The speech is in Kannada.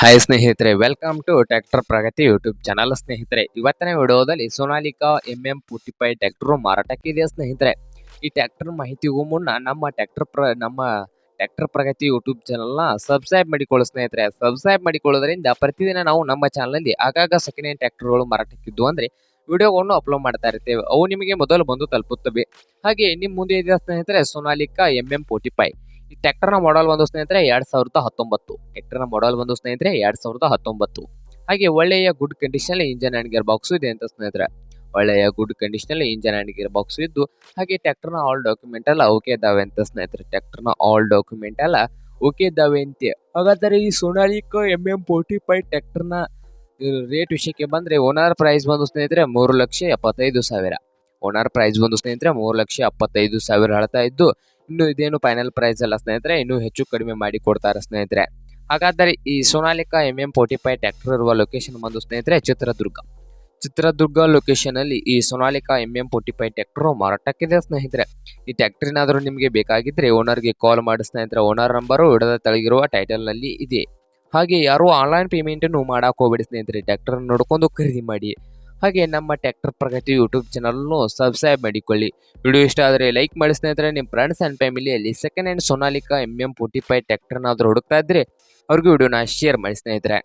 ಹಾಯ್ ಸ್ನೇಹಿತರೆ. Welcome to tractor Pragati YouTube channel ಸ್ನೇಹಿತರೆ, ಇವತ್ತಿನ ವಿಡಿಯೋದಲ್ಲಿ Sonalika M M forty five tractor ಮಾರಾಟಕ್ಕಿದೆ ಸ್ನೇಹಿತರೆ? ಈ ಟ್ಯಾಕ್ಟರ್ ಮಾಹಿತಿಗೂ ಮುನ್ನ ನಮ್ಮ ಟ್ಯಾಕ್ಟರ್ ಪ್ರ ನಮ್ಮ ಟ್ಯಾಕ್ಟರ್ ಪ್ರಗತಿ ಯೂಟ್ಯೂಬ್ ಚಾನಲ್ನ ಸಬ್ಸ್ಕ್ರೈಬ್ ಮಾಡಿಕೊಳ್ಳಿ ಸ್ನೇಹಿತರೆ. ಸಬ್ಸ್ಕ್ರೈಬ್ ಮಾಡಿಕೊಳ್ಳೋದ್ರಿಂದ ಪ್ರತಿದಿನ ನಾವು ನಮ್ಮ ಚಾನಲಲ್ಲಿ ಆಗಾಗ ಸೆಕೆಂಡ್ ಹ್ಯಾಂಡ್ ಟ್ಯಾಕ್ಟರ್ಗಳು ಮಾರಾಟಕ್ಕಿದ್ದು ಅಂದರೆ ವಿಡಿಯೋಗಳನ್ನು ಅಪ್ಲೋಡ್ ಮಾಡ್ತಾ ಇರ್ತೇವೆ. ಅವು ನಿಮಗೆ ಮೊದಲು ಬಂದು ತಲುಪುತ್ತವೆ. ಹಾಗೆ ನಿಮ್ಮ ಮುಂದೆ ಇದೆ ಸ್ನೇಹಿತರೆ? Sonalika M M forty five ಈ ಟ್ರ್ಯಾಕ್ಟರ್ನ ಮಾಡಲ್ ಒಂದು ಸ್ನೇಹಿತರೆ ಎರಡ್ ಸಾವಿರದ ಹತ್ತೊಂಬತ್ತು. ಟ್ರ್ಯಾಕ್ಟರ್ನ ಮಾಡಲ್ ಒಂದು ಸ್ನೇಹಿತರೆ ಎರಡ್ ಸಾವಿರದ ಹತ್ತೊಂಬತ್ತು. ಹಾಗೆ ಒಳ್ಳೆಯ good condition engine and gear box ಇದೆ ಅಂತ ಸ್ನೇಹಿತರೆ. ಒಳ್ಳೆಯ good condition engine and gear box ಇದ್ದು, ಹಾಗೆ ಟ್ರ್ಯಾಕ್ಟರ್ನ ಆಲ್ ಡಾಕ್ಯುಮೆಂಟ್ ಎಲ್ಲ ಓಕೆ ಇದಾವೆ ಅಂತ ಸ್ನೇಹಿತರೆ. ಟ್ರ್ಯಾಕ್ಟರ್ನ ಆಲ್ ಡಾಕ್ಯುಮೆಂಟ್ ಎಲ್ಲ ಓಕೆ ಇದ್ದಾವೆ ಅಂತೆ. ಹಾಗಾದರೆ ಈ Sonalika M M forty five ಟ್ರ್ಯಾಕ್ಟರ್ನ ರೇಟ್ ವಿಷಯಕ್ಕೆ ಬಂದ್ರೆ ಓನರ್ ಪ್ರೈಸ್ ಬಂದು ಸ್ನೇಹಿತರೆ ಮೂರು ಲಕ್ಷ ಎಪ್ಪತ್ತೈದು ಸಾವಿರ. ಓನರ್ ಪ್ರೈಸ್ ಬಂದು ಸ್ನೇಹಿತರೆ ಮೂರು ಲಕ್ಷ ಎಪ್ಪತ್ತೈದು ಸಾವಿರ ಹೇಳ್ತಾ ಇದ್ದು ಇನ್ನು ಇದೇನು ಫೈನಲ್ ಪ್ರೈಸ್ ಅಲ್ಲ ಸ್ನೇಹಿತರೆ, ಇನ್ನೂ ಹೆಚ್ಚು ಕಡಿಮೆ ಮಾಡಿ ಕೊಡ್ತಾರೆ ಸ್ನೇಹಿತರೆ. ಹಾಗಾದರೆ ಈ Sonalika M M forty five tractor ಇರುವ ಲೊಕೇಶನ್ ಬಂದು ಸ್ನೇಹಿತರೆ, ಚಿತ್ರದುರ್ಗ. ಚಿತ್ರದುರ್ಗ ಲೊಕೇಶನ್ ಅಲ್ಲಿ ಈ Sonalika M M forty five tractor ಮಾರಾಟಕ್ಕಿದೆ ಸ್ನೇಹಿತರೆ. ಈ ಟ್ರ್ಯಾಕ್ಟರ್ ಏನಾದರೂ ನಿಮಗೆ ಬೇಕಾಗಿದ್ರೆ ಓನರ್ಗೆ ಕಾಲ್ ಮಾಡಿ ಸ್ನೇಹಿತರೆ ಓನರ್ ನಂಬರು ಇಡದ ತಳಗಿರುವ ಟೈಟಲ್ನಲ್ಲಿ ಇದೆ. ಹಾಗೆ ಯಾರು ಆನ್ಲೈನ್ ಪೇಮೆಂಟ್ ಅನ್ನು ಮಾಡಕ್ ಹೋಗ್ಬಿಡಿ ಸ್ನೇಹಿತರೆ ಟ್ರ್ಯಾಕ್ಟರ್ ನೋಡ್ಕೊಂಡು ಖರೀದಿ ಮಾಡಿ. ಹಾಗೆ ನಮ್ಮ ಟ್ಯಾಕ್ಟರ್ ಪ್ರಗತಿ ಯೂಟ್ಯೂಬ್ ಚಾನಲ್ನು ಸಬ್ಸ್ಕ್ರೈಬ್ ಮಾಡಿಕೊಳ್ಳಿ. ವಿಡಿಯೋ ಇಷ್ಟ ಆದರೆ ಲೈಕ್ ಮಾಡಿ ಸ್ನೇಹಿತರೆ ನಿಮ್ಮ ಫ್ರೆಂಡ್ಸ್ ಆ್ಯಂಡ್ ಫ್ಯಾಮಿಲಿಯಲ್ಲಿ second hand Sonalika M M forty five ಟ್ಯಾಕ್ಟರ್ನಾದರೂ ಹುಡುಕ್ತಾ ಇದ್ರೆ ಅವ್ರಿಗೂ ವಿಡಿಯೋನ ಶೇರ್ ಮಾಡಿ ಸ್ನೇಹಿತರೆ.